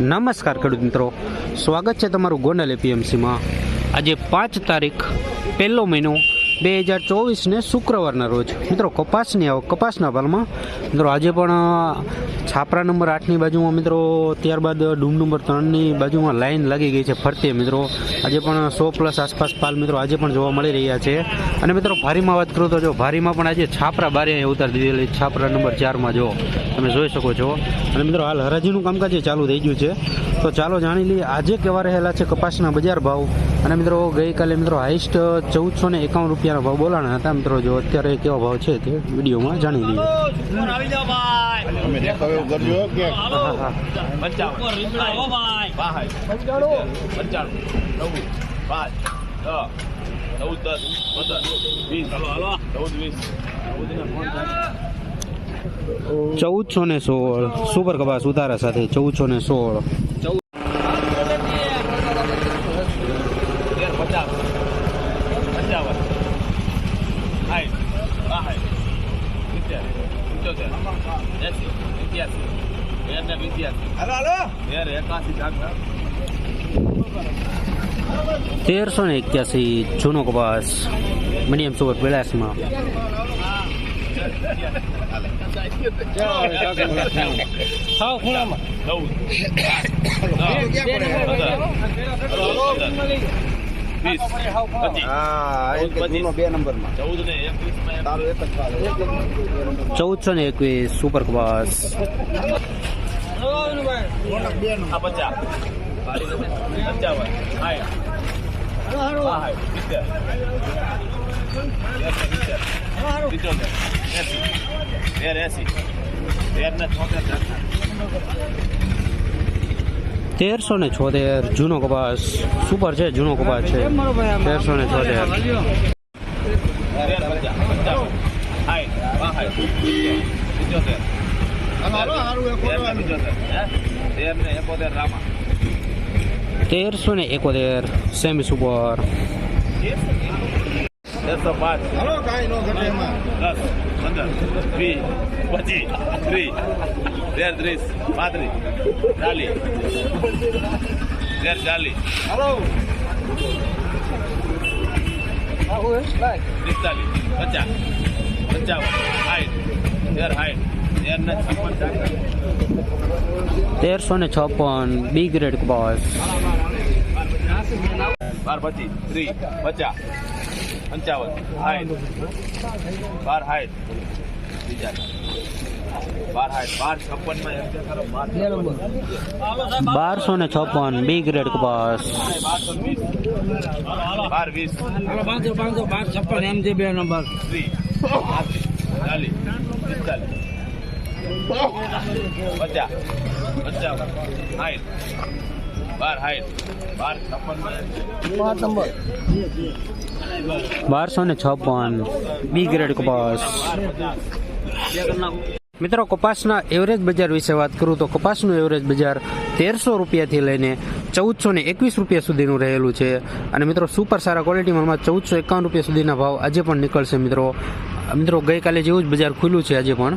નમસ્કાર ખેડૂત મિત્રો. સ્વાગત છે તમારું ગોંડલ એપીએમસીમાં. આજે પાંચ તારીખ, પહેલો મહિનો બે હજાર ચોવીસને શુક્રવારના રોજ. મિત્રો, કપાસની આવક, કપાસના ભાલમાં મિત્રો, આજે પણ છાપરા નંબર આઠની બાજુમાં મિત્રો, ત્યારબાદ ડૂમ નંબર ત્રણની બાજુમાં લાઈન લાગી ગઈ છે ફરતે મિત્રો. આજે પણ સો પ્લસ આસપાસ પાલ મિત્રો આજે પણ જોવા મળી રહ્યા છે. અને મિત્રો, ભારીમાં વાત કરું તો જો, ભારીમાં પણ આજે છાપરા બારે ઉતારી દીધેલી છાપરા નંબર ચારમાં જો. તમે જોઈ શકો છો. અને મિત્રો, હાલ હરાજીનું કામકાજ ચાલુ થઈ ગયું છે. તો ચાલો જાણી લઈએ, આજે કેવા રહેલા છે કપાસના બજાર ભાવ? અને મિત્રો, ગઈકાલે મિત્રો હાઈસ્ટ ચૌદસો ને એકાવન રૂપિયાના ભાવ બોલાણા હતા. મિત્રો, જો અત્યારે કેવા ભાવ છે તે વિડીયોમાં જાણી લઈએ. ચૌદ દસ પંદર વીસ ચૌદ વીસ ચૌદસો ને સોળ સુપર કપાસ ઉતારા સાથે ચૌદસો ને સોળ. તેરસો ને એક્યાસી જૂનો કપાસ મીડિયમ સુપર પીળાસમાં ચાલે ચૌદસો ને એકવીસ સુપર કપાસ. આ પચાસ. પંચાવન તેરસો ને છોતેર જૂનો કપાસ. સુપર છે, જૂનો કપાસ છે. તેરસો ને છોતેર. તેર ને એકોતેર રામા. તેરસો ને એકોતેર સેમી સુપર. તેરસો પાંચ. હાલો કાંઈ નો ઘટે એમાં. દસ પંદર વીસ પચીસ ત્રીસ તેર ત્રીસ પાંત્રીસ ચાલીસ તેર ચાલીસ હાલો પિસ્તાલીસ પચાસ પંચાવન હાઈટ તેર સાઠ તેર ને છપ્પન તેરસો ને છપ્પન બી ગ્રેડ બસ બાર પચીસ ત્રીસ પચાસ પંચાવન હાઈટ. બાર હાઈટ. બીજા બારસો ને છપ્પન બી ગ્રેડ બસ બાર વીસ. પાંચસો પાંચસો પાંચ છપ્પન એમ જે બે નંબર. ચાલીસ પચાસ પંચાવન સાઠ બાર સાઠ બાર પાંચ નંબર. બારસો ને છપ્પન. બી ગ્રેડ કપાસ. મિત્રો કપાસના એવરેજ બજાર વિશે વાત કરું તો કપાસનું એવરેજ બજાર તેરસો રૂપિયાથી લઈને ચૌદસો ને એકવીસ રૂપિયા સુધીનું રહેલું છે. અને મિત્રો સુપર સારા ક્વોલિટીમાં ચૌદસો એકાવન રૂપિયા સુધીના ભાવ આજે પણ નીકળશે મિત્રો. મિત્રો ગઈકાલે જેવું જ બજાર ખુલ્યું છે આજે પણ.